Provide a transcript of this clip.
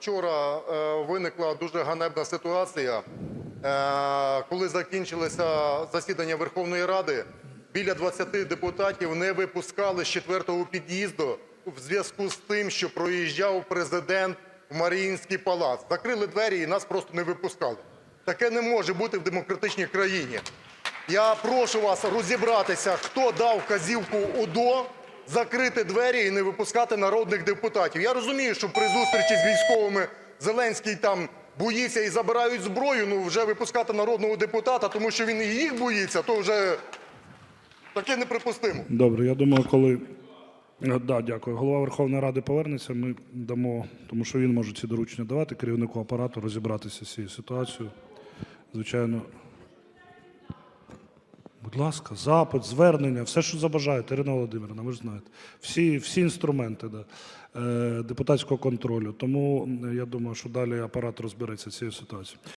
Вчора е, виникла дуже ганебна ситуація, Е, коли закінчилося засідання Верховної Ради. Біля 20 депутатів не випускали з четвертого під'їзду в зв'язку з тим, що проїжджав президент в Маріїнський палац. Закрили двері і нас просто не випускали. Таке не може бути в демократичній країні. Я прошу вас розібратися, хто дав вказівку УДО закрити двері і не випускати народних депутатів. Я розумію, що при зустрічі з військовими Зеленський там боїться і забирають зброю. Ну вже випускати народного депутата, тому що він і їх боїться, то вже таке неприпустимо. Добре, я думаю, коли. Е, Да, дякую. Голова Верховної Ради повернеться. Ми дамо, тому що він може ці доручення давати керівнику апарату розібратися з цією ситуацією. Звичайно. Ласка, запит, звернення, все, що забажаєте, Ірина Володимирівна, ви ж знаєте. Всі, всі інструменти да, е, депутатського контролю. Тому я думаю, що далі апарат розбереться цією ситуацією.